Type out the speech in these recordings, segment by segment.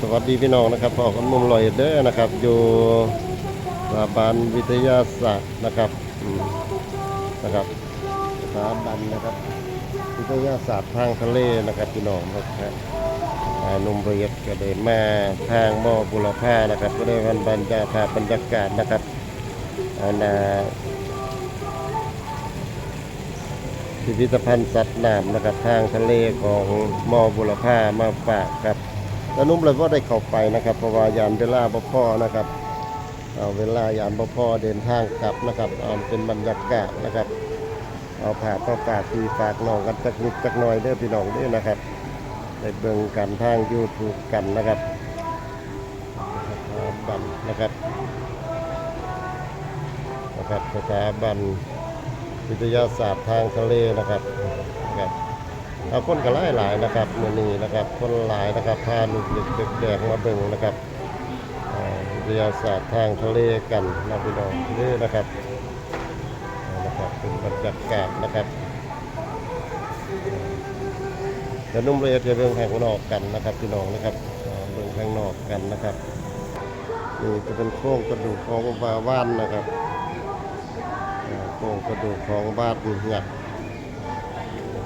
สวัสดีพี่น้องนะครับพ่อคนมุมลอยเด้อนะครับ อยู่สถาบันวิทยาศาสตร์นะครับนะครับสถาบันนะครับ วิทยาศาสตร์ทางทะเลนะครับพี่น้องนะครับนุ่มเรียดก็ได้มาทางบ่อบุรพานะครับ ก็ได้วันบรรยากาศบรรยากาศนะครับอันน่ะพิพิธภัณฑ์สัตว์น้ำนะครับทางทะเลของมอบุรพามาฝากครับ แล้วนุ่มเลยว่าได้เข้าไปนะครับเพราะว่ายามเวลาบ่พอนะครับเอาเวลายามบ่พ่อเดินทางกลับนะครับเอาเป็นบรรยากาศนะครับ เอาผ่าต่อฝากทีฝากน้องกันจักนิดจักหน่อยเด้อพี่น้องเด้อนะครับได้เบิ่งกันทาง YouTube กันนะครับบันนะครับนะครับสถาบันวิทยาศาสตร์ทางทะเลนะครับนะครับ คนก็หลายหลายนะครับมือนี้นะครับ คนหลายนะครับพาลูกเด็กแดงมาเบิ่งนะครับวิทยาศาสตร์ทางทะเลกันนะพี่น้องเด้อนะครับนะครับเป็นบรรยากาศนะครับเดี๋ยวนุ่มเรียจะเบิ่งข้างนอกกันนะครับพี่น้องนะครับเบิ่งข้างนอกกันนะครับนี่จะเป็นโครงกระดูกของบาว่านนะครับโครงกระดูกของบาดหยัก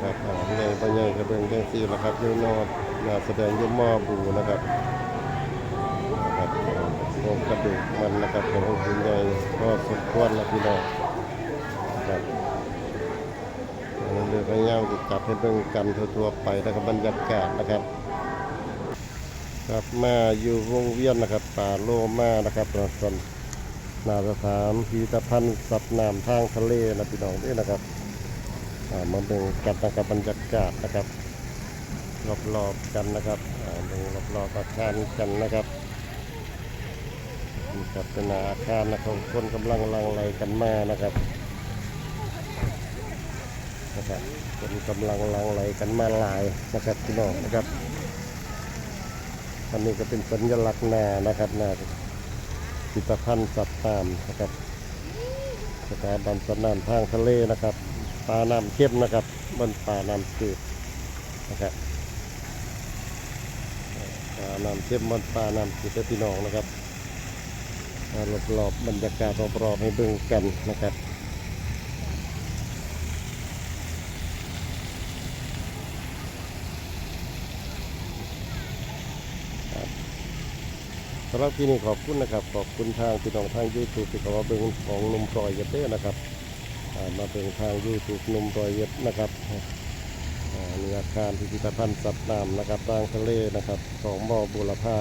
นะครับใหญ่ปใหญ่กระเบื้องจังซี่นะครับยูนอดนาแสดงอยูหม้อบูนะครับนะครับโครงกระดูกมันนะครับของคุณใหญ่ก็สมควรนะพี่น้องครับเรือพยายามจะจับให้เบิ่งกันทั่วๆไปนะครับบรรยากาศนะครับครับมาอยู่วงเวียนนะครับป่าโลมานะครับเราสนนาสถานพิพิธภัณฑ์สัตว์น้ำทางทะเลนะพี่น้องด้วยนะครับ มาเบิ่งกันนะครับบรรยากาศนะครับ รอบๆกันนะครับอ่าเบิ่งรอบๆอาคารกันนะครับนี่ครับเป็นอาคารนะครับคนกำลังลังไหลกันมานะครับนะครับคนกำลังลังไหลกันมาหลายนะครับพี่น้องนะครับอันนี้ก็เป็นสัญลักษณ์นานะครับนาพิพิธภัณฑ์สัตว์น้ำนะครับสถาบันสัตว์น้ำทางทะเลนะครับ ปลาน้ำเข้มนะครับบนปลาน้ำจืดนะครับปลาน้ำเข้มบนปลาน้ำจืดพี่น้องนะครับรอบๆบรรยากาศรอบๆให้เบิ่งกันนะครับสำหรับที่นี่ขอบคุณนะครับ ขอบคุณทางพี่น้องทางยูทูบที่เขามาเบิ่งของนุ่มรอยเย็ดเด้อนะครับ มาเป็นทางยูทูบนมรอยเย็บนะครับมีอาคารพิพิธภัณฑ์สัตว์น้ำนะครับทางทะเลนะครับ ของบ่อบุรพา